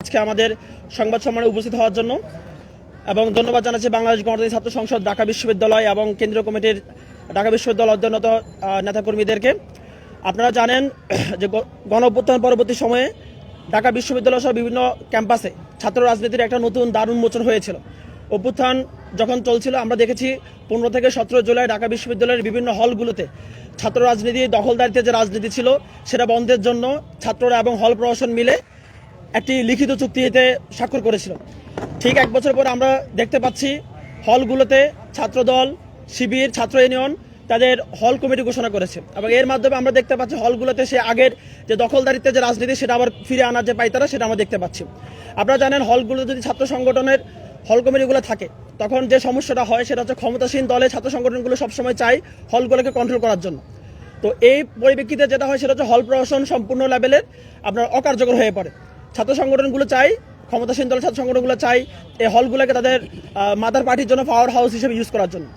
আজকে আমাদের সংবাদ সম্মেলনে উপস্থিত হওয়ার জন্য এবং ধন্যবাদ জানাচ্ছি বাংলাদেশ গণতান্ত্রিক ছাত্র সংসদ, ঢাকা বিশ্ববিদ্যালয় এবং কেন্দ্রীয় কমিটির ঢাকা বিশ্ববিদ্যালয় অধ্যয়নত নেতাকর্মীদেরকে। আপনারা জানেন যে গ- গণ অভ্যুত্থান পরবর্তী সময়ে ঢাকা বিশ্ববিদ্যালয় সহ বিভিন্ন ক্যাম্পাসে ছাত্র রাজনীতির একটা নতুন দারুণ মোচন হয়েছিল। অভ্যুত্থান যখন চলছিল, আমরা দেখেছি পনেরো থেকে সতেরো জুলাই ঢাকা বিশ্ববিদ্যালয়ের বিভিন্ন হলগুলোতে ছাত্র রাজনীতি, দখলদারিতে যে রাজনীতি ছিল, সেটা বন্ধের জন্য ছাত্ররা এবং হল প্রশাসন মিলে একটি লিখিত চুক্তিতে স্বাক্ষর করেছিল। ঠিক এক বছর পর আমরা দেখতে পাচ্ছি হলগুলোতে ছাত্রদল, শিবির, ছাত্র ইউনিয়ন তাদের হল কমিটি ঘোষণা করেছে এবং এর মাধ্যমে আমরা দেখতে পাচ্ছি হলগুলোতে সে আগের যে দখলদারিত্বের যে রাজনীতি সেটা আবার ফিরে আনার যে পাইতারা সেটা আমরা দেখতে পাচ্ছি। আপনারা জানেন হলগুলো যদি ছাত্র সংগঠনের হল কমিটিগুলো থাকে, তখন যে সমস্যাটা হয় সেটা হচ্ছে ক্ষমতাসীন দলে ছাত্র সংগঠনগুলো সবসময় চায় হলগুলোকে কন্ট্রোল করার জন্য। তো এই পরিপ্রেক্ষিতে যেটা হয় সেটা হচ্ছে হল প্রশাসন সম্পূর্ণ লেভেলের আপনার অকার্যকর হয়ে পড়ে। ছাত্র সংগঠনগুলো চাই, ক্ষমতাসীন দলের ছাত্র সংগঠনগুলো চাই, এই হলগুলোকে তাদের মাদার পার্টির জন্য পাওয়ার হাউস হিসেবে ইউজ করার জন্য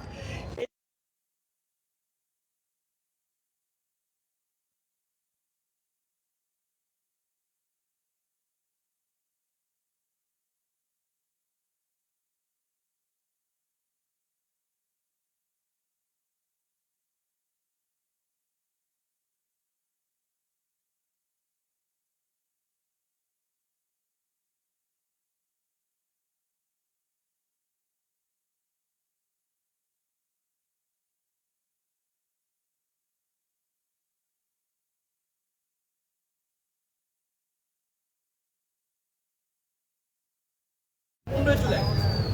পনেরোই জুলাই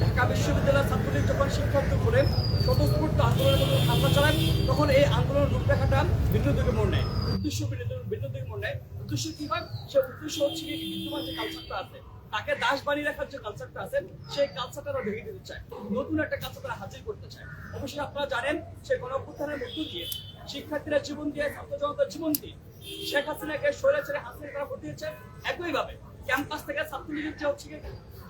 ঢাকা বিশ্ববিদ্যালয়ের ছাত্রলীগ যখন শিক্ষার্থী করে স্বতঃস্ফূর্ত আন্দোলনের মতো হামলা চালায়, তখন এই আন্দোলনের রূপরেখাটা ভিন্ন দিকে মোড় নেয়। উদ্দেশ্য ভিন্ন দিকে মোড় নেয়। উদ্দেশ্য কি হয়? সে উদ্দেশ্য হচ্ছে কি বিদ্যমান যে কালচারটা আছে, তাকে দাস বানিয়ে রাখার যে কালচারটা আছে, সেই কালচারটা ভেঙে দিতে চায়। নতুন একটা কালচার তারা হাজির করতে চায়। অবশ্যই আপনারা জানেন সেই গণঅভ্যুত্থানের মধ্য দিয়ে শিক্ষার্থীরা জীবন দিয়ে, ছাত্র জনতার জীবন দিয়ে শেখ হাসিনাকে ছেড়ে হাসিনা তারা ঘটিয়েছে একইভাবে ক্যাম্পাস থেকে ছাত্রলীগের যে হচ্ছে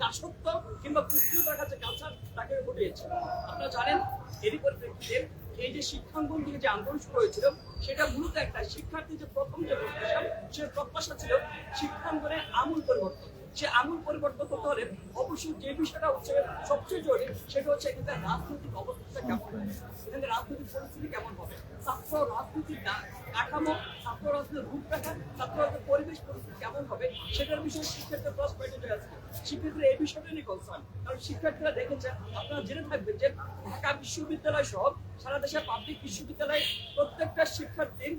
দাসত্ব কিংবা কুস্তিয়তার কাছে কালচার তাকে ঘটিয়েছে। আপনারা জানেন, এরই পরিপ্রেক্ষিতে এই যে শিক্ষাঙ্গন থেকে যে আন্দোলন শুরু হয়েছিল, সেটা মূলত একটা শিক্ষার্থী যে প্রথম যে প্রত্যাশা, সে প্রত্যাশা ছিল শিক্ষাঙ্গনে আমূল পরিবর্তন। সে আমূল পরিবর্তন করতে হলে অবশ্যই যে বিষয়টা হচ্ছে সবচেয়ে জরুরি সেটা হচ্ছে এখানে রাজনৈতিক অবস্থাটা কেমন হবে? এখানে রাজনৈতিক পরিস্থিতি কেমন হবে? ছাত্র রাজনীতির না- কাঠামো, ছাত্র রাজনীতির রূপরেখা, ছাত্র রাজনীতির পরিবেশ পরিস্থিতি কেমন হবে সেটার বিষয়ে শিক্ষার্থীরা ক্লাস পয়েন্টে আছে শিক্ষার্থীরা এই বিষয়টা নিয়ে কনসার্ন কারণ শিক্ষার্থীরা দেখেছেন আপনারা জেনে থাকবেন যে ঢাকা বিশ্ববিদ্যালয় সহ সারা দেশের পাবলিক বিশ্ববিদ্যালয়ে প্রত্যেকটা শিক্ষার্থীর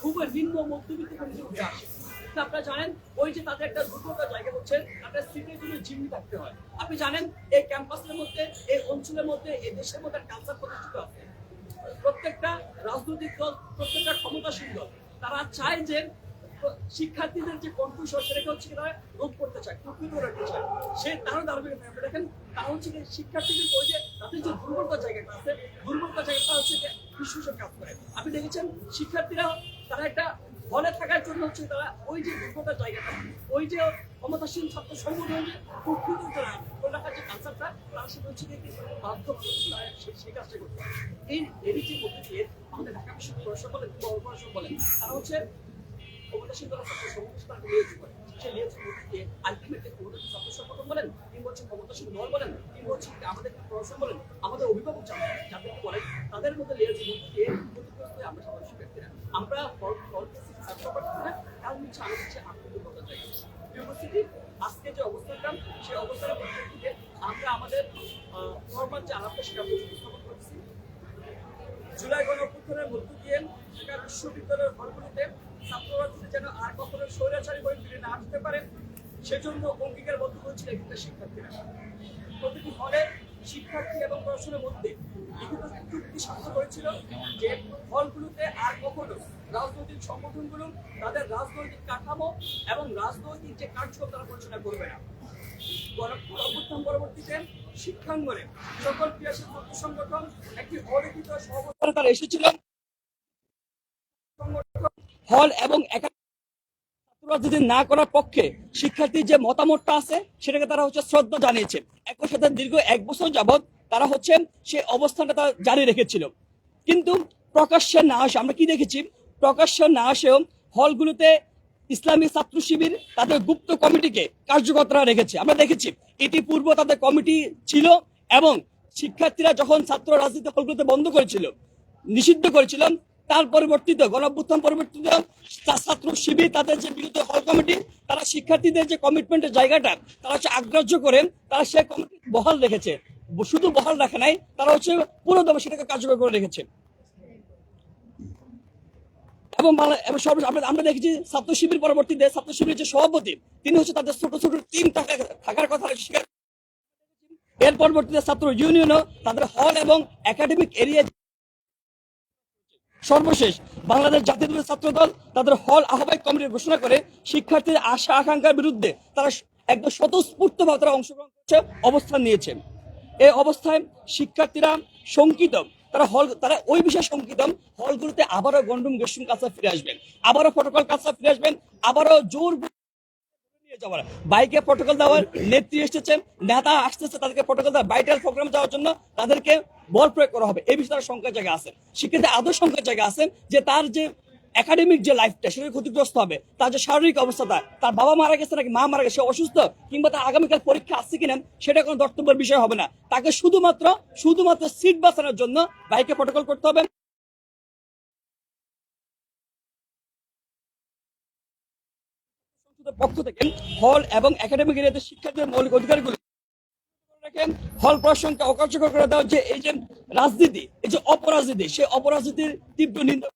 খুবই নিম্ন মধ্যবিত্ত ফ্যামিলি উঠে আসে। আপনারা জানেন, ওই যে তাদের একটা জায়গা হচ্ছে তাদের সিটের জন্য জিম্মি থাকতে হয়। আপনি জানেন, এই ক্যাম্পাসের মধ্যে, এই অঞ্চলের মধ্যে, এই দেশের মধ্যে কালচার প্রতিষ্ঠিত আছে। প্রত্যেকটা রাজনৈতিক দল, প্রত্যেকটা ক্ষমতাসীন দল, তারা চায় যে শিক্ষার্থীদের যে কণ্ঠস্বর, সেটাকে হচ্ছে তারা রোধ করতে চায় কুপিত রাখতে চায়। সে তারা দাঁড়াবে দেখেন, তারা হচ্ছে কি, শিক্ষার্থীদের ওই যে তাদের যে দুর্বলতার জায়গাটা আছে, দুর্বলতার জায়গাটা হচ্ছে যে কাজ করে। আপনি দেখেছেন, শিক্ষার্থীরা, তারা একটা হলে থাকার জন্য হচ্ছে তারা ওই যে দুর্বলতার জায়গাটা, ওই যে ক্ষমতাসীন ছাত্র সংগঠন যে তারা করে রাখার যে কালচারটা তারা সেটা হচ্ছে কি বাধ্য সেই- কাজটা করতে। এই এরই যে দিয়ে আমাদের ঢাকা বিশ্ববিদ্যালয় বলেন পড়াশোনা বলেন তারা হচ্ছে ক্ষমতাসীন দলের ছাত্র সংগঠন তাকে লিয়েজ করে। সে লিয়েজ মধ্যে আলটিমেটলি ক্ষমতাসীন ছাত্র সংগঠন বলেন, কিংবা হচ্ছে ক্ষমতাসীন দল বলেন, কিংবা হচ্ছে আমাদের প্রশাসন বলেন, আমাদের অভিভাবক যারা যাদেরকে বলেন, তাদের মধ্যে দিয়ে ক্ষতিগ্রস্ত আমরা সাধারণ ব্যক্তিরা আমরা ফল ফল ছাত্র করছি না কারণ হচ্ছে আমাদের আজকে যে অবস্থানটা সেই অবস্থানের পরিপ্রেক্ষিতে আমরা আমাদের ফরমাল যে আলাপটা সেটা উপস্থাপন করছি জুলাই গণঅভ্যুত্থানের মধ্য দিয়ে ঢাকা বিশ্ববিদ্যালয়ের হলগুলিতে ছাত্ররা যদি যেন আর কখনো স্বৈরাচারী হয়ে ফিরে না আসতে পারে, সেজন্য অঙ্গীকার বদ্ধ হয়েছিল শিক্ষার্থীরা। প্রতিটি হলে শিক্ষার্থী এবং প্রশাসনের মধ্যে চুক্তি স্বাক্ষর করেছিল যে হলগুলোতে আর কখনো রাজনৈতিক সংগঠনগুলো তাদের রাজনৈতিক কাঠামো এবং রাজনৈতিক যে কার্যক্রম তারা পরিচালনা করবে না। পরবর্তীতে শিক্ষাঙ্গনে সকল সংগঠন একটি হল এবং একা যদি না করার পক্ষে শিক্ষার্থীর যে মতামতটা আছে, সেটাকে তারা হচ্ছে শ্রদ্ধা জানিয়েছে। একই সাথে দীর্ঘ এক বছর যাবৎ তারা হচ্ছে সে অবস্থানটা তারা জারি রেখেছিল। কিন্তু প্রকাশ্যে না আসে, আমরা কি দেখেছি? প্রকাশ্যে না আসেও হলগুলোতে ইসলামী ছাত্র শিবির তাদের গুপ্ত কমিটিকে কার্যকর্তারা রেখেছে। আমরা দেখেছি, ইতিপূর্ব তাদের কমিটি ছিল এবং শিক্ষার্থীরা যখন ছাত্র রাজনীতি হলগুলোতে বন্ধ করেছিল, নিষিদ্ধ করেছিল তার পরিবর্তিত, গণঅভ্যুত্থান পরিবর্তিত ছাত্র শিবির, তাদের যে বিরুদ্ধে হল কমিটি, তারা শিক্ষার্থীদের যে কমিটমেন্টের জায়গাটা, তারা হচ্ছে আগ্রাহ্য করে, তারা সেই কমিটি বহাল রেখেছে। শুধু বহাল রাখে নাই, তারা হচ্ছে পুরোদমে সেটাকে কার্যকর করে রেখেছে। এবং আমরা দেখেছি ছাত্র শিবির পরবর্তীতে, ছাত্র শিবিরের যে সভাপতি, তিনি হচ্ছে তাদের ছোট ছোট টিম থাকার কথা স্বীকার এর পরবর্তীতে ছাত্র ইউনিয়নও তাদের হল এবং একাডেমিক এরিয়া সর্বশেষ, বাংলাদেশ জাতীয় দলের ছাত্র দল তাদের হল আহ্বায়ক কমিটি ঘোষণা করে শিক্ষার্থীদের আশা আকাঙ্ক্ষার বিরুদ্ধে তারা একদম স্বতঃস্ফূর্তভাবে তারা অংশগ্রহণ করছে, অবস্থান নিয়েছে। এই অবস্থায় শিক্ষার্থীরা শঙ্কিত। তারা হল তারা ওই বিষয়ে শঙ্কিত। হলগুলোতে আবারও গন্ডুম গেসুম কাছে ফিরে আসবেন। আবারও ফটোকল কাছে ফিরে আসবেন। আবারও জোর বাইকে প্রটোকল দেওয়ার নেত্রী এসেছে নেতা আসতেছে তাদেরকে প্রটোকল দেওয়ার বাইটাল প্রোগ্রাম যাওয়ার জন্য তাদেরকে বল প্রয়োগ করা হবে। এই বিষয়ে সংখ্যার জায়গা আছে শিক্ষিত আদৌ সংখ্যার জায়গা আছে যে তার যে একাডেমিক যে লাইফটা সেটা ক্ষতিগ্রস্ত হবে, তার যে শারীরিক অবস্থাটা তার বাবা মারা গেছে নাকি মা মারা গেছে অসুস্থ কিংবা তার আগামীকাল পরীক্ষা আসছে কিনা, সেটা কোনো দর্তব্যের বিষয় হবে না। তাকে শুধুমাত্র শুধুমাত্র সিট বাঁচানোর জন্য বাইকে প্রটোকল করতে হবে। সংসদের পক্ষ থেকে হল এবং একাডেমিক এরিয়াতে শিক্ষার্থীদের মৌলিক অধিকারগুলো হল প্রসঙ্গে অকার্যকর করে দেওয়া যে এই যে রাজনীতি, এই যে অপরাজনীতি, সেই অপরাজনীতির তীব্র নিন্দা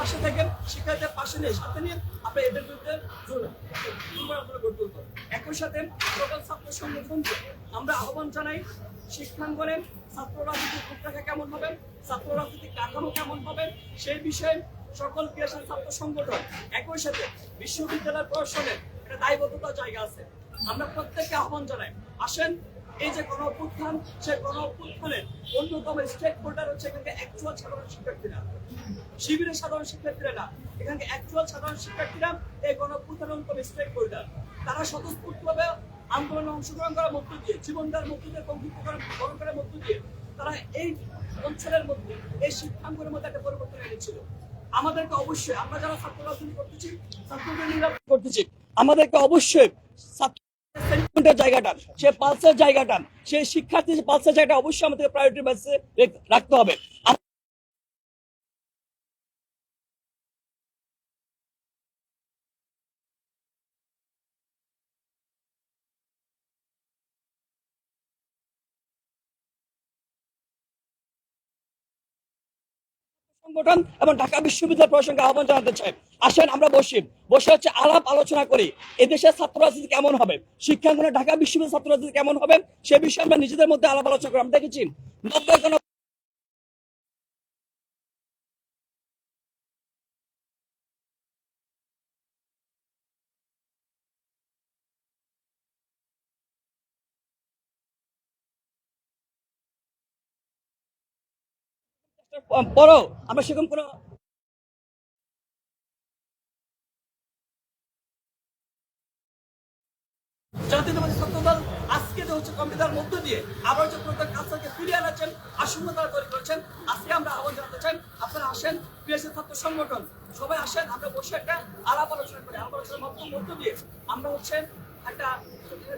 পাশে থাকেন শিক্ষার্থীদের পাশে নিয়ে সাথে নিয়ে আপনি এদের বিরুদ্ধে একই সাথে সকল ছাত্র সংগঠনকে আমরা আহ্বান জানাই শিক্ষাঙ্গনে ছাত্র রাজনীতির রূপরেখা কেমন হবে, ছাত্র রাজনীতির কাঠামো কেমন হবে, সেই বিষয়ে সকল ক্রিয়াশীল ছাত্র সংগঠন একই সাথে বিশ্ববিদ্যালয় প্রশাসনের একটা দায়বদ্ধতা জায়গা আছে। আমরা প্রত্যেককে আহ্বান জানাই, আসেন এই যে গণ অভ্যুত্থান সেই গণ অভ্যুত্থানের অন্যতম স্টেক হচ্ছে এখানকার অ্যাকচুয়াল সাধারণ শিক্ষার্থীরা। শিবিরের সাধারণ শিক্ষার্থীরা না এখানে অ্যাকচুয়াল সাধারণ শিক্ষার্থীরা এই গণ অভ্যুত্থানের অন্যতম স্টেক তারা স্বতঃস্ফূর্তভাবে আন্দোলনে অংশগ্রহণ করার মধ্য দিয়ে জীবন দেওয়ার মধ্য দিয়ে করার গ্রহণ করার মধ্য দিয়ে তারা এই অঞ্চলের মধ্যে, এই শিক্ষাঙ্গনের মধ্যে একটা পরিবর্তন এনেছিল। আমাদেরকে অবশ্যই, আমরা যারা ছাত্র রাজনীতি করতেছি, ছাত্রদের করতেছি, আমাদেরকে অবশ্যই ছাত্র জায়গাটা সে পালসের জায়গাটা সে শিক্ষার্থী পালসার জায়গাটা অবশ্যই আমাদের প্রায়োরিটি রাখতে হবে। সংগঠন এবং ঢাকা বিশ্ববিদ্যালয় প্রশাসনকে আহ্বান জানাতে চাই। আসেন, আমরা বসি। বসে হচ্ছে আলাপ আলোচনা করি। এদেশের ছাত্র রাজনীতি কেমন হবে? শিক্ষাঙ্গনে ঢাকা বিশ্ববিদ্যালয় ছাত্র রাজনীতি কেমন হবে? সে বিষয়ে আমরা নিজেদের মধ্যে আলাপ আলোচনা করি। আমরা দেখেছি নব্বই পরও আমরা সেরকম কোনো জাতীয়তাবাদী ছাত্রদল আজকে যে হচ্ছে কম্পিউটার মধ্য দিয়ে আবার যে প্রত্যেক কাজটাকে ফিরিয়ে আনাচ্ছেন, আসন্ন তারা তৈরি করেছেন, আজকে আমরা আহ্বান জানাতে চাই, আপনারা আসেন পিএসসি ছাত্র সংগঠন, সবাই আসেন, আমরা বসে একটা আলাপ আলোচনা করি। আলাপ আলোচনার মধ্য দিয়ে আমরা হচ্ছে একটা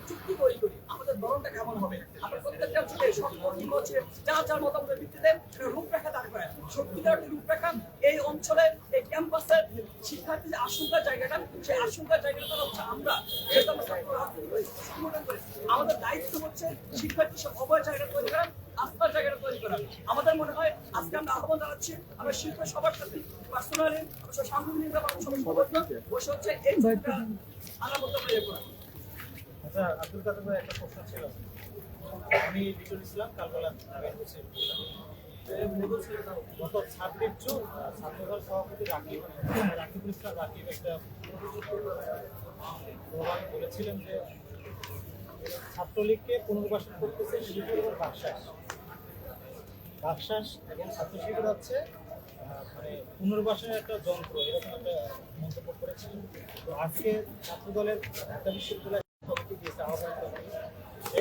চুক্তি তৈরি করি, আমাদের ধরনটা কেমন হবে? আমরা প্রত্যেকটা অঞ্চলে সম্পর্কিত হচ্ছে যার যার মতামতের ভিত্তিতে রূপরেখা দাঁড় করে সত্যিকার রূপরেখা এই অঞ্চলে, এই ক্যাম্পাসের শিক্ষার্থী যে আশঙ্কার জায়গাটা, সেই আশঙ্কার জায়গাটা হচ্ছে আমরা। সংগঠন আমাদের দায়িত্ব হচ্ছে শিক্ষার্থী সব অভয় জায়গা তৈরি করা আস্থার জায়গাটা তৈরি করা। আমাদের মনে হয় আজকে আমরা আহ্বান জানাচ্ছি, আমরা শিল্প সবার সাথে পার্সোনালি সাংগঠনিক বসে হচ্ছে এই আমরা ইয়ে করা। আচ্ছা ভাই, একটা ছিল। আমি কালবেলা ছাত্রদল সভাপতি রাকিব বলেছিলেন যে, ছাত্রলীগকে পুনর্বাসন করতেছে শিবির এবং ছাত্র শিবির হচ্ছে মানে পুনর্বাসনের একটা যন্ত্র, এরকম একটা মন্তব্য করেছিলেন। তো আজকে ছাত্র দলের ঢাকা বিশ্ববিদ্যালয় কমিটি দিয়েছে আহ্বান কমিটি এই কমিটিতে এখন পর্যন্ত আমার কাছে এর সাথে সম্পর্ক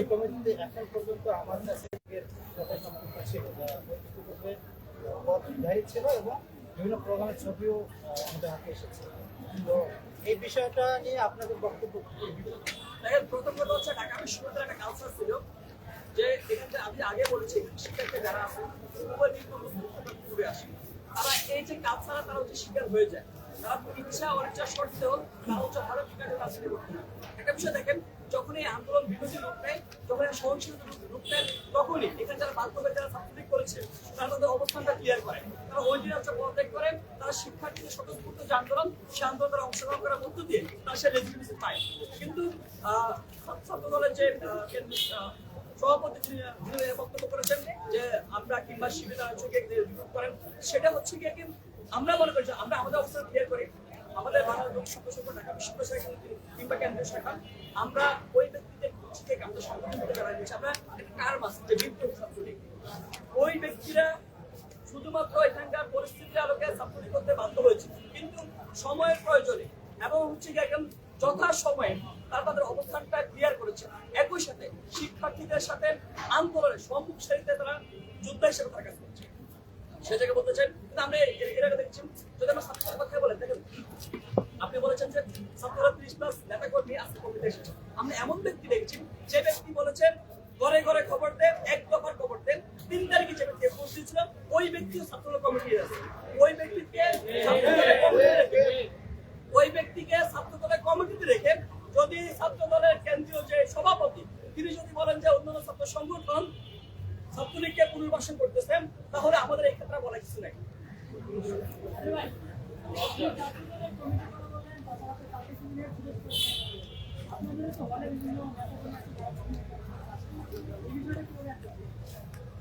তো এই বিষয়টা নিয়ে আপনাদের বক্তব্য? দেখেন প্রথম হচ্ছে ঢাকা বিশ্ববিদ্যালয়ের একটা কালচার ছিল, যে এখানে আমি আগে বলেছি, শিক্ষার্থী যারা আছে ঘুরে আসে। তারা এই যে কালচার তারা হচ্ছে শিকার হয়ে যায়। ইচ্ছা অনিচ্ছা সত্ত্বেও তারা হচ্ছে ভালো শিক্ষার্থী রাজনীতি করতে একটা বিষয় দেখেন যখন এই আন্দোলন বিরোধী রূপ নেয় যখন এই সহনশীল রূপ নেয়, তখনই এখানে যারা বাস্তবে যারা ছাত্রলীগ করেছে, তারা তাদের অবস্থানটা ক্লিয়ার করে। তারা ওই দিন হচ্ছে পদত্যাগ করে, তারা শিক্ষার্থীদের স্বতঃস্ফূর্ত যে আন্দোলন সেই আন্দোলন তারা অংশগ্রহণ করার মধ্য দিয়ে তারা সে লেজিটিমেসি পায়। কিন্তু ছাত্র দলের যে সভাপতি তিনি বক্তব্য করেছেন যে, আমরা কিংবা শিবির আলোচকে করেন। সেটা হচ্ছে কি আমরা মনে করি আমরা আমাদের অবস্থান ক্লিয়ার করি। আমাদের বাংলাদেশ লোক সংখ্যা সংখ্যা ঢাকা বিশ্ববিদ্যালয় কিংবা কেন্দ্রীয় শাখা। আমরা ওই ব্যক্তিদের থেকে আমাদের সংগঠন থেকে জানাই দিচ্ছি আমরা একটা কারণ যে ওই ব্যক্তিরা শুধুমাত্র এখানকার পরিস্থিতির আলোকে ছাত্রলীগ করতে বাধ্য হয়েছে। কিন্তু সময়ের প্রয়োজনে এবং হচ্ছে একদম যথা সময়ে তারা তাদের অবস্থানটা ক্লিয়ার করেছে। একই সাথে শিক্ষার্থীদের সাথে আন্দোলনের সম্মুখ সারিতে তারা যোদ্ধা হিসেবে কাজ করছে। সে বলতে চাই, কিন্তু আমরা এর- আগে দেখছি, যদি আমরা ছাত্রদের কথা বলেন, দেখেন, আপনি বলেছেন যে ছাত্ররা ত্রিশ প্লাস নেতা কর্মী আজকে কমিটি এসেছে। আমরা এমন ব্যক্তি দেখছি, যে ব্যক্তি বলেছেন ঘরে ঘরে খবর দেন, এক দফার খবর দেন, তিন তারিখে যে ব্যক্তি পোস্ট দিয়েছিল, ওই ব্যক্তিও ছাত্র কমিটি আছে। ওই ব্যক্তিকে ওই ব্যক্তিকে ছাত্র কমিটিতে রেখে, যদি ছাত্র দলের কেন্দ্রীয় যে সভাপতি, তিনি যদি বলেন যে অন্যান্য ছাত্র সংগঠন ছাত্রলীগকে পুনর্বাসন করতেছেন তাহলে আমাদের এই ক্ষেত্রে বলা কিছু নাই।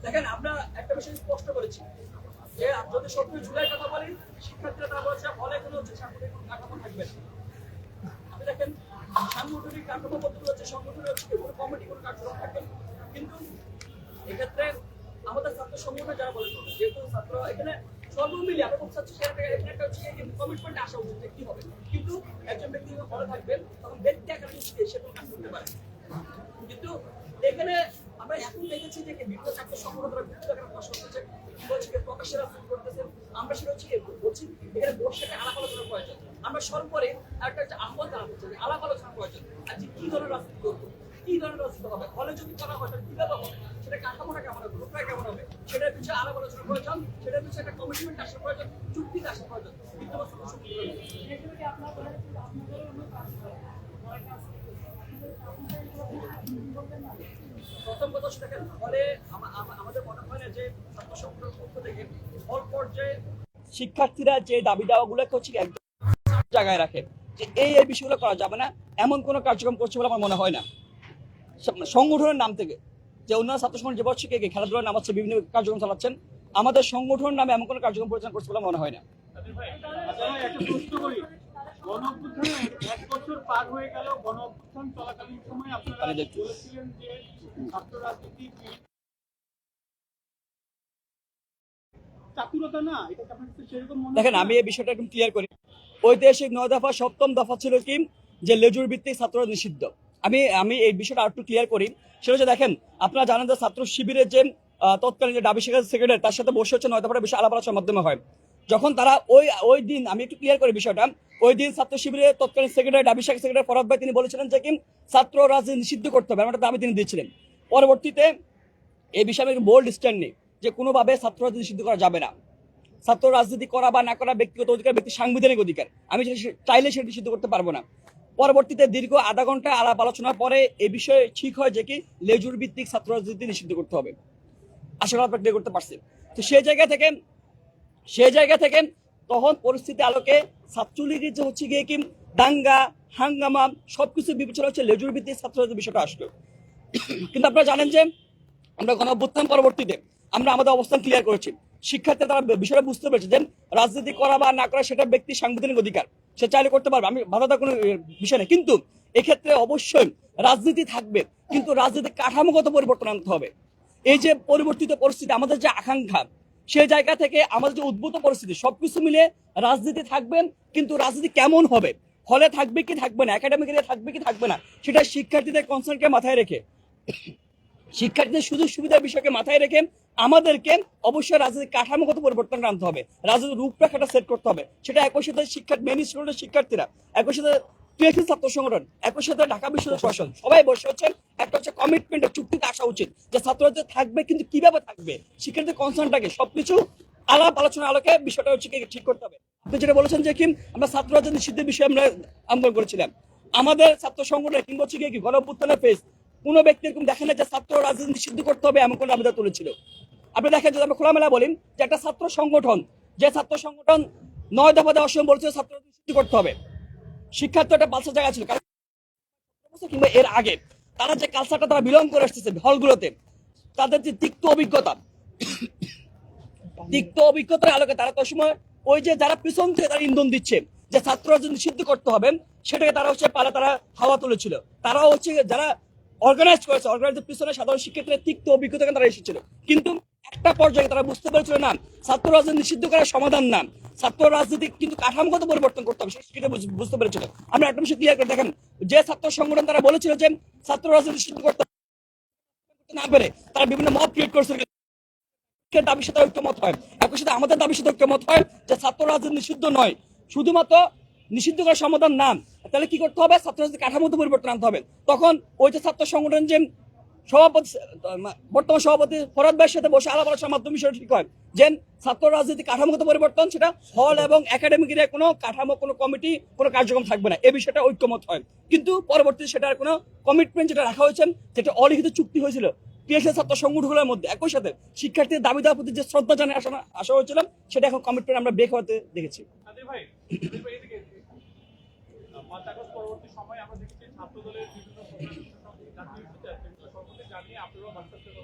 দেখেন, আমরা একটা বিষয় স্পষ্ট করেছি। যে যদি সত্যি জুলাই কথা বলি, শিক্ষার্থীরা তারা বলেছে ফলে কোনো হচ্ছে সাংগঠনিক কাঠামো থাকবে আপনি দেখেন, সাংগঠনিক কাঠামো বলতে হচ্ছে সংগঠনের হচ্ছে কোনো কমিটি কোনো কার্যক্রম থাকবে কিন্তু এক্ষেত্রে আমাদের ছাত্র সংগঠন যারা বলে যেহেতু ছাত্র এখানে সর্বমিলে আমরা চাচ্ছি সেখানে এখানে একটা হচ্ছে কমিটমেন্ট আসা উচিত কি হবে। কিন্তু একজন ব্যক্তি থাকবেন, তখন ব্যক্তি সে কোনো কাজ করতে পারে কিন্তু এখানে আমরা এখন দেখেছি যে বিভিন্ন ছাত্র বিভিন্ন করতেছে বলছে রাজনীতি আমরা সেটা হচ্ছে বলছি, এখানে একটা আলাপ আলোচনা প্রয়োজন। আমরা সর্বপরে একটা আহ্বান জানাতে চাই আলাপ আলোচনা প্রয়োজন। আর কি ধরনের রাজনীতি করব প্রথম কথা ফলে আমা- আমা- আমাদের মনে হয় না যে ছাত্র পক্ষ থেকে ফল পর্যায়ে শিক্ষার্থীরা যে দাবি দাওয়াগুলোকে হচ্ছে কি একদম জায়গায় রাখে যে এই এই বিষয়গুলো করা যাবে না। এমন কোনো কার্যক্রম করছে বলে আমার মনে হয় না। সংগঠনের নাম থেকে যে অন্যান্য ছাত্র সংগঠন যে বছর খেলাধুলার নাম হচ্ছে বিভিন্ন কার্যক্রম চালাচ্ছেন আমাদের সংগঠনের নামে এমন কোনো কার্যক্রম পরিচালনা করছে বলে মনে হয় না। দেখেন আমি এই বিষয়টা একদম ক্লিয়ার করি। ঐতিহাসিক নয় দফা সপ্তম দফা ছিল কি? যে লেজুর ভিত্তিক ছাত্ররা নিষিদ্ধ। আমি আমি এই বিষয়টা আরেকটু ক্লিয়ার করি। সেটা হচ্ছে দেখেন, আপনারা জানেন যে ছাত্র শিবিরের যে তৎকালীন যে ডাবি শেখার সেক্রেটারি তার সাথে বসে হচ্ছে নয় দফাটা বিষয় আলাপ আলোচনার মাধ্যমে হয়। যখন তারা ওই ওই দিন, আমি একটু ক্লিয়ার করি বিষয়টা, ওই দিন ছাত্র শিবিরের তৎকালীন সেক্রেটারি ডাবি শাখা সেক্রেটারি ফরাদ ভাই তিনি বলেছিলেন যে কি ছাত্র রাজনীতি নিষিদ্ধ করতে হবে এমনটা দাবি তিনি দিয়েছিলেন। পরবর্তীতে এই বিষয়ে আমি বোল্ড স্ট্যান্ড নেই যে কোনোভাবে ছাত্র রাজনীতি নিষিদ্ধ করা যাবে না। ছাত্র রাজনীতি করা বা না করা ব্যক্তিগত অধিকার, ব্যক্তি সাংবিধানিক অধিকার। আমি চাইলে সেটা নিষিদ্ধ করতে পারব না। পরবর্তীতে দীর্ঘ আধা ঘণ্টা আলাপ আলোচনার পরে এ বিষয়ে ঠিক হয় যে কি লেজুর ভিত্তিক ছাত্র রাজনীতি নিষিদ্ধ করতে হবে। আশা করা আপনারা করতে পারছেন। তো সেই জায়গা থেকে, সেই জায়গা থেকে তখন পরিস্থিতি আলোকে ছাত্রলীগের যে হচ্ছে গিয়ে কি দাঙ্গা, হাঙ্গামা সবকিছু বিবেচনা হচ্ছে লেজুর ভিত্তিক ছাত্র রাজনীতির বিষয়টা আসলো। কিন্তু আপনারা জানেন যে আমরা গণ অভ্যুত্থান পরবর্তীতে আমরা আমাদের অবস্থান ক্লিয়ার করেছি। শিক্ষার্থীরা তারা বিষয়টা বুঝতে পেরেছে যে রাজনীতি করা বা না করা সেটা ব্যক্তি সাংবিধানিক অধিকার। সে চাইলে করতে পারবে। আমি বাধা কোনো বিষয় নেই। কিন্তু এক্ষেত্রে অবশ্যই রাজনীতি থাকবে। কিন্তু রাজনীতি কাঠামোগত পরিবর্তন আনতে হবে। এই যে পরিবর্তিত পরিস্থিতি, আমাদের যে আকাঙ্ক্ষা, সেই জায়গা থেকে আমাদের যে উদ্ভূত পরিস্থিতি, সবকিছু মিলে রাজনীতি থাকবেন কিন্তু রাজনীতি কেমন হবে? হলে থাকবে কি থাকবে না? একাডেমিক থাকবে কি থাকবে না? সেটা শিক্ষার্থীদের কনসার্নকে মাথায় রেখে শিক্ষার্থীদের সুযোগ সুবিধার বিষয়কে মাথায় রেখে আমাদেরকে অবশ্যই রাজনৈতিক কাঠামোগত পরিবর্তন আনতে হবে। রাজনৈতিক রূপরেখাটা সেট করতে হবে। সেটা একই সাথে শিক্ষা মেন স্টুডেন্টের শিক্ষার্থীরা, একই সাথে ছাত্র সংগঠন, একই সাথে ঢাকা বিশ্ববিদ্যালয় প্রশাসন, সবাই বসে হচ্ছেন একটা হচ্ছে চুক্তিতে আসা উচিত যে থাকবে, কিন্তু কীভাবে থাকবে কনসার্নটাকে সবকিছু আলাপ আলোচনা আলোকে বিষয়টা হচ্ছে ঠিক করতে হবে। আপনি যেটা বলেছেন যে কি, আমরা ছাত্র রাজনীতি নিষিদ্ধের বিষয়ে আমরা আন্দোলন করেছিলাম, আমাদের ছাত্র সংগঠন কিংবা হচ্ছে কি গণঅভ্যুত্থানের ফেস কোন ব্যক্তি এরকম দেখেন না যে ছাত্র রাজনীতি নিষিদ্ধ করতে হবে এমন কোনো আবেদন তুলেছিল। আপনি দেখেন যদি আমরা খোলামেলা বলি যে একটা ছাত্র সংগঠন, যে ছাত্র সংগঠন নয় দফা দেওয়ার সময় বলছে ছাত্র নিষিদ্ধ করতে হবে। শিক্ষার্থী একটা পালসার জায়গা ছিল কিংবা এর আগে তারা যে কালচারটা তারা বিলং করে আসতেছে হলগুলোতে তাদের যে তিক্ত অভিজ্ঞতা, তিক্ত অভিজ্ঞতার আলোকে তারা তো সময় ওই যে যারা পিছন থেকে তারা ইন্ধন দিচ্ছে যে ছাত্র রাজনীতি নিষিদ্ধ করতে হবে, সেটাকে তারা হচ্ছে পালা তারা হাওয়া তুলেছিল। তারা হচ্ছে যারা অর্গানাইজ করেছে। অর্গানাইজের পিছনে সাধারণ শিক্ষার্থীদের তিক্ত অভিজ্ঞতা তারা এসেছিল। কিন্তু একটা পর্যায়ে তারা বুঝতে পেরেছিল না, ছাত্র রাজনীতি নিষিদ্ধ করার সমাধান না। ছাত্র রাজনীতি কিন্তু কাঠামোগত পরিবর্তন করতে হবে, সেটা বুঝতে পেরেছিল। আমরা একটা বিষয় ক্লিয়ার করে দেখেন, যে ছাত্র সংগঠন তারা বলেছিল যে ছাত্র রাজনীতি নিষিদ্ধ করতে না পেরে তারা বিভিন্ন মত ক্রিয়েট করেছিল। দাবির সাথে ঐক্যমত হয়। একই সাথে আমাদের দাবির সাথে ঐক্যমত হয় যে ছাত্র রাজনীতি নিষিদ্ধ নয়। শুধুমাত্র নিষিদ্ধ করার সমাধান না তাহলে কি করতে হবে? ছাত্র রাজনীতি কাঠামোতে পরিবর্তন আনতে হবে। তখন ওই যে ছাত্র সংগঠন যে সভাপতি, বর্তমান সভাপতি ফরাদ ভাইয়ের সাথে বসে আলাপ আলোচনার মাধ্যমে বিষয়টা ঠিক হয়। যে ছাত্র রাজনীতি কাঠামোগত পরিবর্তন, সেটা হল এবং একাডেমিক কোনো কাঠামো, কোনো কমিটি কোনো কার্যক্রম থাকবে না। এই বিষয়টা ঐক্যমত হয়। কিন্তু পরবর্তীতে সেটার কোনো কমিটমেন্ট যেটা রাখা হয়েছে যেটা অলিখিত চুক্তি হয়েছিল। টিএসএ ছাত্র সংগঠনগুলোর মধ্যে একই সাথে শিক্ষার্থীদের দাবি দেওয়ার প্রতি যে শ্রদ্ধা জানিয়ে আসা আসা হয়েছিল, সেটা এখন কমিটমেন্ট আমরা ব্রেক হতে দেখেছি। ভাই কাদের ভাই এদিকে এসে। আহ, পাঁচ আগস্ট পরবর্তী সময়ে আমরা দলের বিভিন্ন সেগুলো জানিয়ে আপনারাও বাচ্চাদের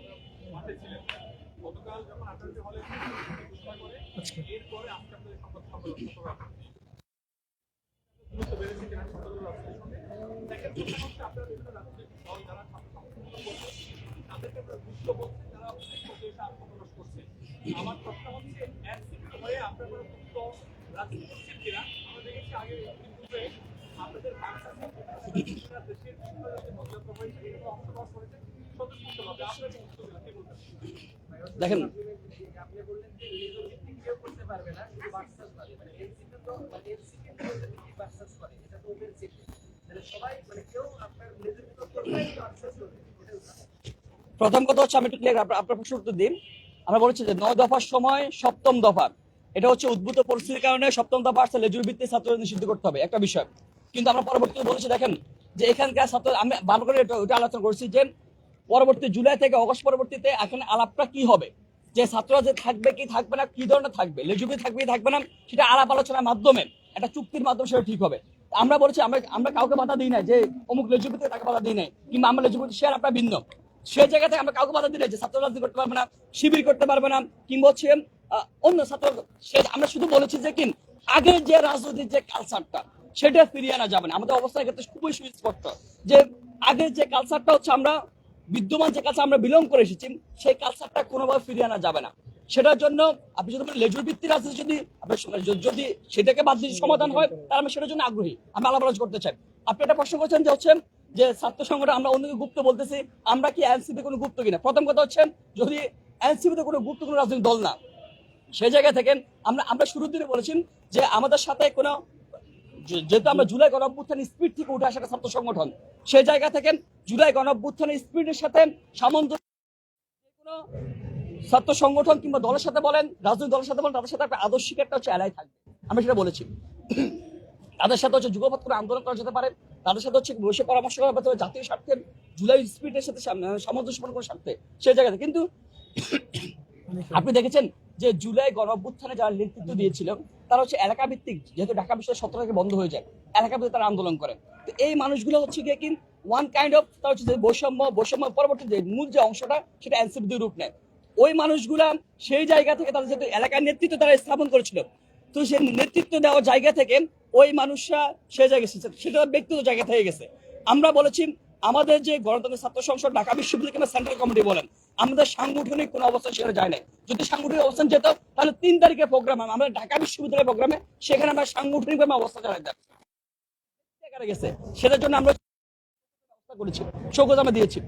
মাঠে ছিলেন গতকাল যখন আপনাদের হলে ঘোষণা করে এরপরে আজকে আপনাদের সংবাদ সম্মেলন। আমার প্রশ্ন হচ্ছে হয়ে আপনারা কোনো রাজনীতি করছেন কিনা আমরা দেখেছি আগে দেখেন। প্রথম কথা হচ্ছে আমি একটু ক্লিয়ার আপনার প্রশ্ন উত্তর দিন আমরা বলেছি যে নয় দফার সময় সপ্তম দফা এটা হচ্ছে উদ্ভূত পরিস্থিতির কারণে সপ্তম দফা আসছে লেজুর ভিত্তিক ছাত্র নিষিদ্ধ করতে হবে একটা বিষয় কিন্তু আমরা পরবর্তীতে বলেছি, দেখেন, যে এখানকার ছাত্র, আমি ভালো করে ওইটা আলোচনা করছি যে পরবর্তী জুলাই থেকে অগস্ট পরবর্তীতে এখানে আলাপটা কি হবে? যে ছাত্ররা যে থাকবে কি থাকবে না, কি ধরনের থাকবে লেজুবি থাকবে কি থাকবে না, সেটা আলাপ আলোচনার মাধ্যমে, একটা চুক্তির মাধ্যমে সেটা ঠিক হবে। আমরা বলছি, আমরা আমরা কাউকে বাধা দিই না যে অমুক লেজুবিতে তাকে বাধা দিই নাই, কিংবা আমরা লেজুবিতে সে আপনার ভিন্ন। সে জায়গা থেকে আমরা কাউকে বাধা দিলে যে ছাত্র রাজনীতি করতে পারবে না, শিবির করতে পারবে না, কিংবা হচ্ছে অন্য ছাত্র সে আমরা শুধু বলেছি যে কি, আগের যে রাজনৈতিক যে কালচারটা সেটা ফিরিয়ে আনা যাবে না। আমাদের অবস্থার ক্ষেত্রে খুবই সুস্পষ্ট। যে আগের যে কালচারটা হচ্ছে আমরা, বিদ্যমান যে কালচার আমরা বিলং করে এসেছি, সেই কালচারটা কোনোভাবে ফিরিয়ে আনা যাবে না। সেটার জন্য আপনি যদি লেজুর ভিত্তির রাজনীতি যদি যদি সেটাকে বাদ দিয়ে সমাধান হয়, তাহলে আমি সেটার জন্য আগ্রহী। আমি আলাপ করতে চাই। আপনি একটা প্রশ্ন করছেন যে হচ্ছে যে ছাত্র সংগঠন, আমরা অন্যকে গুপ্ত বলতেছি, আমরা কি এনসিপি কোনো গুপ্ত কিনা? প্রথম কথা হচ্ছে, যদি এনসিপিতে কোনো গুপ্ত কোনো রাজনৈতিক দল না, সেই জায়গা থেকে আমরা আমরা শুরুর দিনে বলেছি যে আমাদের সাথে কোনো যেহেতু আমরা জুলাই গণ অভ্যুত্থান স্পিড থেকে উঠে আসা ছাত্র সংগঠন সেই জায়গা থেকে জুলাই গণ অভ্যুত্থানের স্পিডের সাথে সামঞ্জস্য ছাত্র সংগঠন কিংবা দলের সাথে বলেন, রাজনৈতিক দলের সাথে বলেন, তাদের সাথে একটা আদর্শিক একটা হচ্ছে এলাই থাকবে। আমরা সেটা বলেছি। তাদের সাথে হচ্ছে যুগপৎ করে আন্দোলন করা যেতে পারে, তাদের সাথে হচ্ছে বসে পরামর্শ করা পারে জাতীয় স্বার্থে জুলাই স্পিডের সাথে সাম- সামঞ্জস্যপূর্ণ স্বার্থে সেই জায়গাতে। কিন্তু আপনি দেখেছেন যে জুলাই গণ অভ্যুত্থানে যারা নেতৃত্ব দিয়েছিল তারা হচ্ছে এলাকা ভিত্তিক যেহেতু ঢাকা বিশ্ববিদ্যালয় সতেরো থেকে বন্ধ হয়ে যায় এলাকা ভিত্তিক তারা আন্দোলন করে তো এই মানুষগুলো হচ্ছে গিয়ে কি ওয়ান কাইন্ড অফ তার হচ্ছে যে বৈষম্য বৈষম্য পরবর্তী যে মূল যে অংশটা, সেটা এনসিপি রূপ নেয়। ওই মানুষগুলা সেই জায়গা থেকে তাদের যেহেতু এলাকার নেতৃত্ব তারা স্থাপন করেছিল, তো সেই নেতৃত্ব দেওয়ার জায়গা থেকে ওই মানুষরা সে জায়গায় সেটা ব্যক্তিগত জায়গা থেকে গেছে। আমরা বলেছি, আমাদের যে গণতন্ত্র ছাত্র সংসদ ঢাকা বিশ্ববিদ্যালয় কিংবা সেন্ট্রাল কমিটি বলেন আমাদের সাংগঠনিক কোনো অবস্থান সেখানে যায় নাই। যদি সাংগঠনিক অবস্থান যেত, তাহলে তিন তারিখে প্রোগ্রাম আমরা ঢাকা বিশ্ববিদ্যালয়ের প্রোগ্রামে সেখানে আমরা সাংগঠনিকভাবে অবস্থা জানাইতাম গেছে, সেটার জন্য আমরা করেছি দিয়েছি।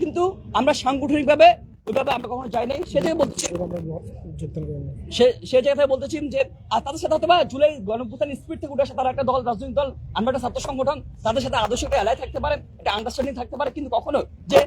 কিন্তু আমরা সাংগঠনিকভাবে ওইভাবে আমরা কখনো যাই নাই সেটাই বলছি সে সে জায়গায় বলতেছি যে, আর তাদের সাথে হয়তো বা জুলাই গণভূতান স্পিড থেকে উঠে আসে তারা একটা দল, রাজনৈতিক দল, আমরা একটা ছাত্র সংগঠন, তাদের সাথে আদর্শ এলাই থাকতে পারে, একটা আন্ডারস্ট্যান্ডিং থাকতে পারে, কিন্তু কখনো যে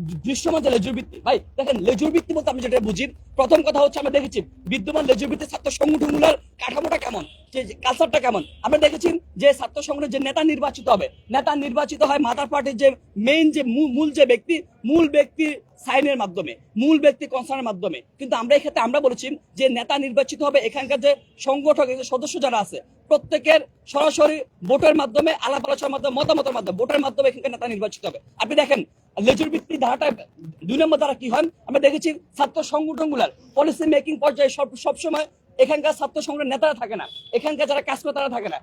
দৃশ্যমান যে লেজুর ভাই, দেখেন, লেজুর বলতে আমি যেটা বুঝি, প্রথম কথা হচ্ছে আমরা দেখেছি বিদ্যমান লেজুর ছাত্র সংগঠনগুলোর কাঠামোটা কেমন, যে কালচারটা কেমন। আমরা দেখেছি যে ছাত্র সংগঠনের যে নেতা নির্বাচিত হবে, নেতা নির্বাচিত হয় পার্টির যে মেইন যে মূল- যে ব্যক্তি, মূল ব্যক্তি সাইনের মাধ্যমে, মূল ব্যক্তি কনসার্নের মাধ্যমে। কিন্তু আমরা এই ক্ষেত্রে আমরা বলেছি যে নেতা নির্বাচিত হবে এখানকার যে সংগঠক সদস্য যারা আছে, প্রত্যেকের সরাসরি ভোটের মাধ্যমে আলাপ আলোচনার মাধ্যমে, মতামতের মাধ্যমে ভোটের মাধ্যমে এখানকার নেতা নির্বাচিত হবে। আপনি দেখেন লেজুর ভিত্তি ধারাটা দুই নম্বর দ্বারা কি হয়? আমরা দেখেছি ছাত্র সংগঠনগুলার পলিসি মেকিং পর্যায়ে সব সবসময় এখানকার ছাত্র সংগঠনের নেতারা থাকে না। এখানকার যারা কাজ করে তারা থাকে না।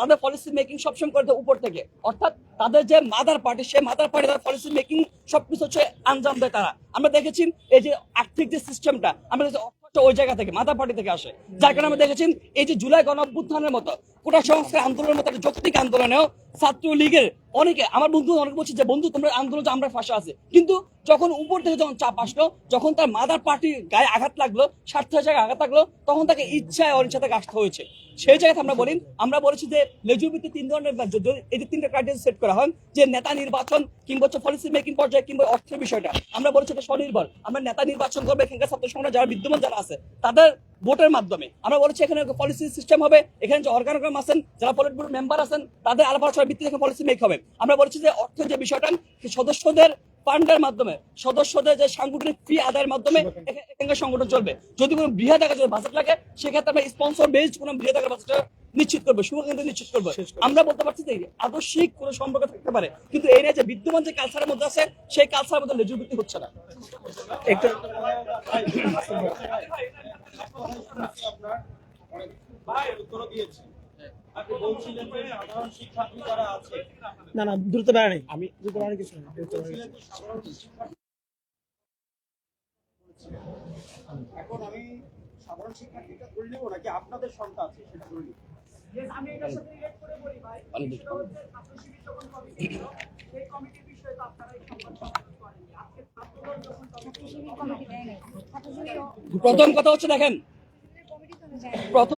তাদের পলিসি মেকিং সবসময় করে উপর থেকে। অর্থাৎ তাদের যে মাদার পার্টি সে মাদার পার্টি তাদের পলিসি মেকিং সবকিছু হচ্ছে আঞ্জাম দেয় তারা। আমরা দেখেছি এই যে আর্থিক যে সিস্টেমটা আমরা ওই জায়গা থেকে মাদার পার্টি থেকে আসে। যার কারণে আমরা দেখেছি এই যে জুলাই গণ অভ্যুত্থানের মতো, কোটা সংস্কার আন্দোলনের মতো, একটা যৌক্তিক আন্দোলনেও ছাত্রলীগের অনেকে, আমার বন্ধু অনেকে বলছে যে, বন্ধু, তোমরা আন্দোলন, আমরা ফাঁসা আছে। কিন্তু যখন উপর থেকে যখন চাপ আসলো, যখন তার মাদার পার্টির গায়ে আঘাত লাগল স্বার্থ জায়গায় আঘাত লাগল, তখন তাকে ইচ্ছায় অনিচ্ছা থেকে আসতে হয়েছে। সেই জায়গায় আমরা বলি, আমরা বলেছি যে লেজুর ভিত্তি তিন ধরনের এই যে তিনটা ক্রাইটেরিয়া সেট করা হয়, যে নেতা নির্বাচন কিংবা হচ্ছে পলিসি মেকিং পর্যায়ে কিংবা অর্থের বিষয়টা। আমরা বলেছি এটা স্বনির্ভর। আমরা নেতা নির্বাচন করব, এখানকার ছাত্র সংগঠন যারা বিদ্যমান যারা আছে, তাদের ভোটের মাধ্যমে। আমরা বলেছি এখানে পলিসি সিস্টেম হবে। এখানে যে অর্গানোগ্রাম আছেন যারা পলিট ব্যুরো মেম্বার আছেন তাদের আলাপ আলোচনার ভিত্তিতে পলিসি মেক হবে। আমরা বলেছি যে অর্থ যে বিষয়টা সদস্যদের ফান্ডের মাধ্যমে সদস্যদের যে সাংগঠনিক ফি আদায়ের মাধ্যমে এখানকার সংগঠন চলবে। যদি কোনো বৃহৎ আকার যদি বাজেট লাগে সেক্ষেত্রে আমরা স্পন্সর বেসড কোনো বৃহৎ আকার বাজেট নিশ্চিত করবে শুভ কিন্তু নিশ্চিত করবে। আমরা বলতে পারছি যে আদর্শিক কোনো সম্পর্ক থাকতে পারে কিন্তু এই নিয়ে যে বিদ্যমান যে কালচারের মধ্যে আছে সেই কালচারের মধ্যে লেজুর ভিত্তি হচ্ছে না। একটু না না দ্রুত বেড়া নেই। আমি দ্রুত বেড়ানোর কিছু দ্রুত। সাধারণ এখন আমি সাধারণ শিক্ষার্থীটা ধরে নেব নাকি আপনাদের সংখ্যা আছে সেটা ধরে নিব আমি এটার সাথে রিলেট করে বলি ভাই। সেটা হচ্ছে ছাত্র শিবির যখন কমিটি ছিল সেই কমিটির বিষয়ে তো আপনারা এই সংবাদ সম্মেলন করেননি। আজকে ছাত্রদল যখন কমিটি প্রথম কথা হচ্ছে দেখেন, প্রথম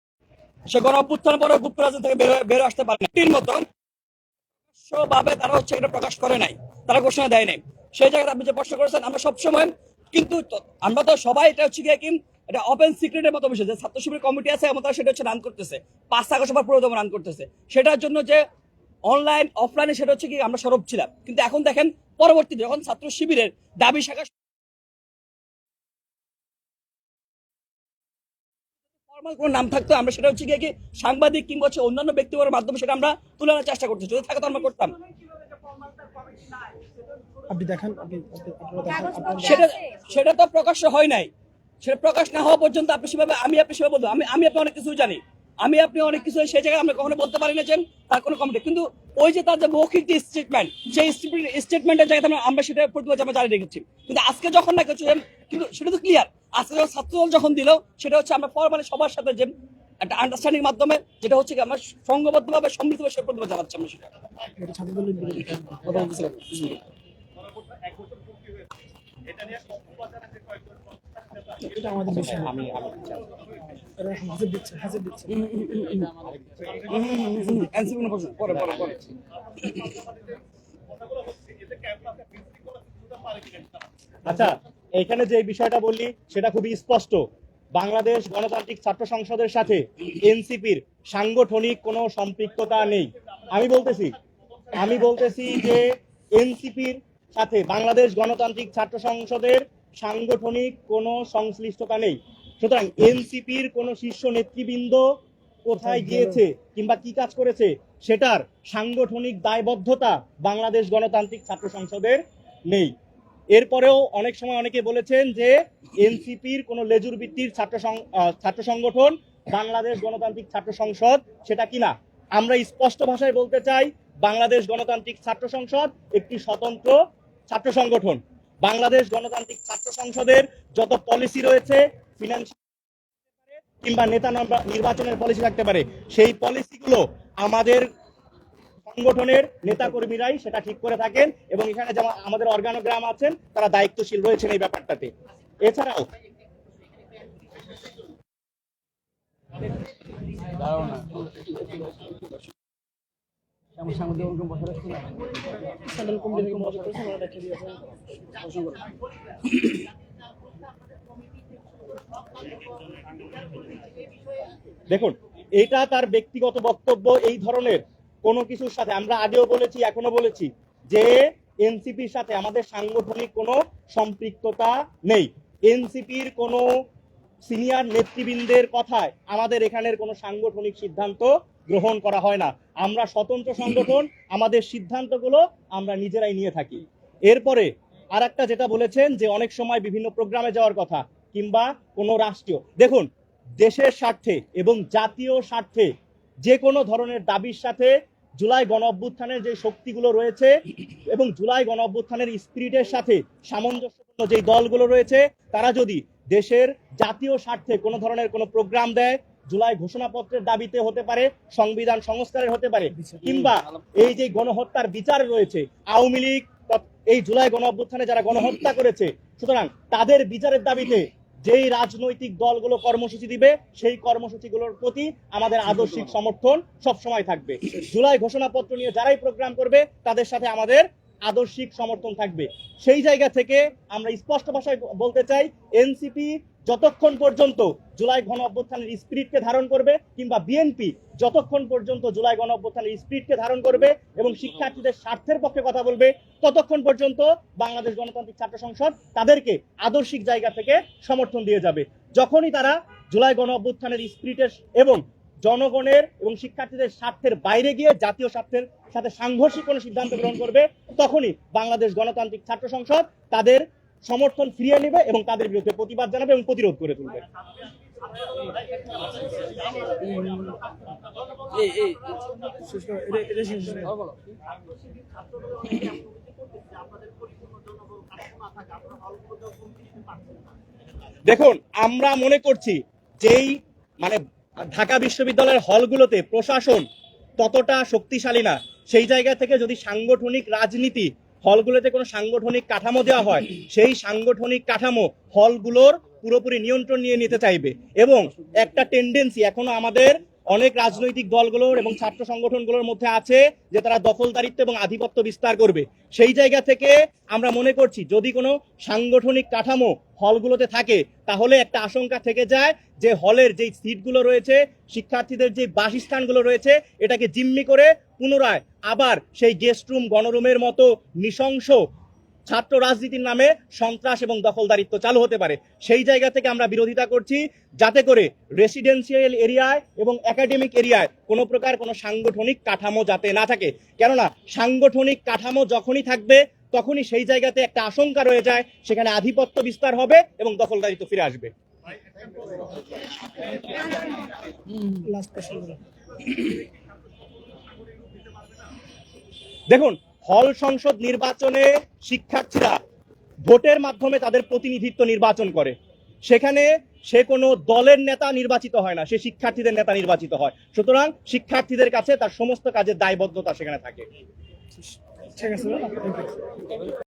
সে পরে গুপ্ত রাজনীতি থেকে আসতে পারে না তিন মতো ভাবে তারা হচ্ছে এটা প্রকাশ করে নাই, তারা ঘোষণা দেয় নাই। সেই জায়গায় আপনি যে প্রশ্ন করেছেন, আমরা সবসময় কিন্তু আমরা তো সবাই এটা হচ্ছে গিয়ে কি, এটা ওপেন সিক্রেটের মতো বিষয়। ছাত্র শিবির কমিটি আছে এবং তারা সেটা হচ্ছে রান করতেছে। পাঁচ আগস্ট সভা পুরোদম রান করতেছে। সেটার জন্য যে অনলাইন অফলাইনে সেটা হচ্ছে কি আমরা সরব ছিলাম। কিন্তু এখন দেখেন, পরবর্তীতে যখন ছাত্র শিবিরের দাবি শাখা ফর্মাল কোনো নাম থাকতো আমরা সেটা হচ্ছে গিয়ে কি সাংবাদিক কিংবা হচ্ছে অন্যান্য ব্যক্তিগতের মাধ্যমে সেটা আমরা তুলনার চেষ্টা করতেছি যদি থাকে তো আমরা করতাম। আপনি দেখান সেটা সেটা তো প্রকাশ্য হয় নাই। সেটা প্রকাশ না হওয়া পর্যন্ত আপনি সেভাবে আমি আপনি সেভাবে বলব আমি আমি আপনি অনেক কিছু জানি। আমি আপনি অনেক কিছু সেই জায়গায় আমরা কখনো বলতে পারি না যে তার কোনো কমিটি কিন্তু ওই যে তার যে মৌখিক যে স্টেটমেন্ট সেই স্টেটমেন্টের জায়গাতে আমরা- আমরা সেটা প্রতিবাদ আমরা জারি রেখেছি। কিন্তু আজকে যখন না কিছু কিন্তু সেটা তো ক্লিয়ার যখন ছাত্রদল যখন দিল, সেটা হচ্ছে আমরা ফরমালি সবার সাথে যে একটা আন্ডারস্ট্যান্ডিং মাধ্যমে, যেটা হচ্ছে আমরা সংঘবদ্ধভাবে, সমৃদ্ধভাবে সে প্রতিবাদ জানাচ্ছি আমরা সেটা। আচ্ছা এখানে যে বিষয়টা বললি, সেটা খুবই স্পষ্ট। বাংলাদেশ গণতান্ত্রিক ছাত্র সংসদের সাথে এনসিপির সাংগঠনিক কোনো সম্পৃক্ততা নেই। আমি বলতেছি আমি বলতেছি যে এনসিপির সাথে বাংলাদেশ গণতান্ত্রিক ছাত্র সংসদের সাংগঠনিক কোনো সংশ্লিষ্টতা নেই। সুতরাং এনসিপির কোনো শীর্ষ নেতৃবৃন্দ কোথায় গিয়েছে কিংবা কি কাজ করেছে, সেটার সাংগঠনিক দায়বদ্ধতা বাংলাদেশ গণতান্ত্রিক ছাত্র সংসদের নেই। এরপরেও অনেক সময় অনেকে বলেছেন যে এনসিপির কোন লেজুর ভিত্তির ছাত্র ছাত্র সংগঠন, বাংলাদেশ গণতান্ত্রিক ছাত্র সংসদ, সেটা কিনা? আমরা স্পষ্ট ভাষায় বলতে চাই, বাংলাদেশ গণতান্ত্রিক ছাত্র সংসদ একটি স্বতন্ত্র ছাত্র সংগঠন। বাংলাদেশ গণতান্ত্রিক ছাত্র সংসদের যত পলিসি রয়েছে ফিনান্সিয়াল কিংবা নেতা নির্বাচনের পলিসি থাকতে পারে, সেই পলিসিগুলো আমাদের সংগঠনের নেতা কর্মীরাই সেটা ঠিক করে থাকেন এবং এখানে যেমন আমাদের অর্গানোগ্রাম আছেন, তারা দায়িত্বশীল রয়েছেন এই ব্যাপারটাতে। এছাড়াও দেখুন এটা তার ব্যক্তিগত বক্তব্য, এই ধরনের কোনো কিছুর সাথে, আমরা আগেও বলেছি, এখনও বলেছি, যে এনসিপির সাথে আমাদের সাংগঠনিক কোনো সম্পৃক্ততা নেই। এনসিপির কোনো সিনিয়র নেতৃবৃন্দের কথায় আমাদের এখানের কোনো সাংগঠনিক সিদ্ধান্ত গ্রহণ করা হয় না। আমরা স্বতন্ত্র সংগঠন, আমাদের সিদ্ধান্তগুলো আমরা নিজেরাই নিয়ে থাকি। এরপরে আর একটা যেটা বলেছেন যে অনেক সময় বিভিন্ন প্রোগ্রামে যাওয়ার কথা, কিংবা কোনো রাষ্ট্রীয়। দেখুন, দেশের স্বার্থে এবং জাতীয় স্বার্থে যে কোনো ধরনের দাবির সাথে জুলাই গণ অভ্যুত্থানের যে শক্তিগুলো রয়েছে এবং জুলাই গণ অভ্যুত্থানের স্পিরিটের সাথে সামঞ্জস্যপূর্ণ যে দলগুলো রয়েছে, তারা যদি দেশের জাতীয় স্বার্থে কোনো ধরনের কোনো প্রোগ্রাম দেয়, জুলাই ঘোষণাপত্রের দাবিতে হতে পারে, সংবিধান সংস্কারের হতে পারে, কিংবা এই যে গণহত্যার বিচার রয়েছে, আওয়ামী লীগ, এই জুলাই গণ অভ্যুত্থানে যারা গণহত্যা করেছে, সুতরাং তাদের বিচারের দাবিতে যেই রাজনৈতিক দলগুলো কর্মসূচি দিবে, সেই কর্মসূচিগুলোর প্রতি আমাদের আদর্শিক সমর্থন সব সময় থাকবে। জুলাই ঘোষণাপত্র নিয়ে যারাই প্রোগ্রাম করবে, তাদের সাথে আমাদের আদর্শিক সমর্থন থাকবে। সেই জায়গা থেকে আমরা স্পষ্ট ভাষায় বলতে চাই, এনসিপি যতক্ষণ পর্যন্ত জুলাই গণ অভ্যুত্থানের স্পিরিটকে ধারণ করবে কিংবা বিএনপি যতক্ষণ পর্যন্ত জুলাই গণ অভ্যুত্থানের স্পিরিটকে ধারণ করবে এবং শিক্ষার্থীদের স্বার্থের পক্ষে কথা বলবে, ততক্ষণ পর্যন্ত বাংলাদেশ গণতান্ত্রিক ছাত্র সংসদ তাদেরকে আদর্শিক জায়গা থেকে সমর্থন দিয়ে যাবে। যখনই তারা জুলাই গণ অভ্যুত্থানের স্পিরিটের এবং জনগণের এবং শিক্ষার্থীদের স্বার্থের বাইরে গিয়ে জাতীয় স্বার্থের সাথে সাংঘর্ষিক কোনো সিদ্ধান্ত গ্রহণ করবে, তখনই বাংলাদেশ গণতান্ত্রিক ছাত্র সংসদ তাদের সমর্থন ফিরিয়ে নেবে এবং তাদের বিরুদ্ধে প্রতিবাদ জানাবে এবং প্রতিরোধ করে তুলবে। দেখুন আমরা মনে করছি যেই মানে ঢাকা বিশ্ববিদ্যালয়ের হলগুলোতে প্রশাসন ততটা শক্তিশালী না সেই জায়গা থেকে যদি সাংগঠনিক রাজনীতি হলগুলোতে কোনো সাংগঠনিক কাঠামো দেওয়া হয়, সেই সাংগঠনিক কাঠামো হলগুলোর পুরোপুরি নিয়ন্ত্রণ নিয়ে নিতে চাইবে। এবং একটা টেন্ডেন্সি এখনও আমাদের অনেক রাজনৈতিক দলগুলোর এবং ছাত্র সংগঠনগুলোর মধ্যে আছে যে তারা দখলদারিত্ব এবং আধিপত্য বিস্তার করবে। সেই জায়গা থেকে আমরা মনে করছি, যদি কোনো সাংগঠনিক কাঠামো হলগুলোতে থাকে, তাহলে একটা আশঙ্কা থেকে যায় যে হলের যেই সিটগুলো রয়েছে, শিক্ষার্থীদের যে বাসস্থানগুলো রয়েছে, এটাকে জিম্মি করে পুনরায় আবার সেই গেস্ট রুম গণরুমের মতো নৃশংস ছাত্র রাজনীতির নামে সন্ত্রাস এবং দখলদারিত্ব চালু হতে পারে। সেই জায়গা থেকে আমরা বিরোধিতা করছি যাতে করে রেসিডেন্সিয়াল এরিয়ায় এবং একাডেমিক এরিয়ায় কোনো প্রকার কোনো সাংগঠনিক কাঠামো যাতে না থাকে। কেননা, সাংগঠনিক কাঠামো যখনই থাকবে, তখনই সেই জায়গাতে একটা আশঙ্কা রয়ে যায়, সেখানে আধিপত্য বিস্তার হবে এবং দখলদারিত্ব ফিরে আসবে। লাস্ট। দেখুন, হল সংসদ নির্বাচনে শিক্ষার্থীরা ভোটের মাধ্যমে তাদের প্রতিনিধিত্ব নির্বাচন করে। সেখানে সে কোনো দলের নেতা নির্বাচিত হয় না, সে শিক্ষার্থীদের নেতা নির্বাচিত হয়। সুতরাং শিক্ষার্থীদের কাছে তার সমস্ত কাজের দায়বদ্ধতা সেখানে থাকে। ঠিক আছে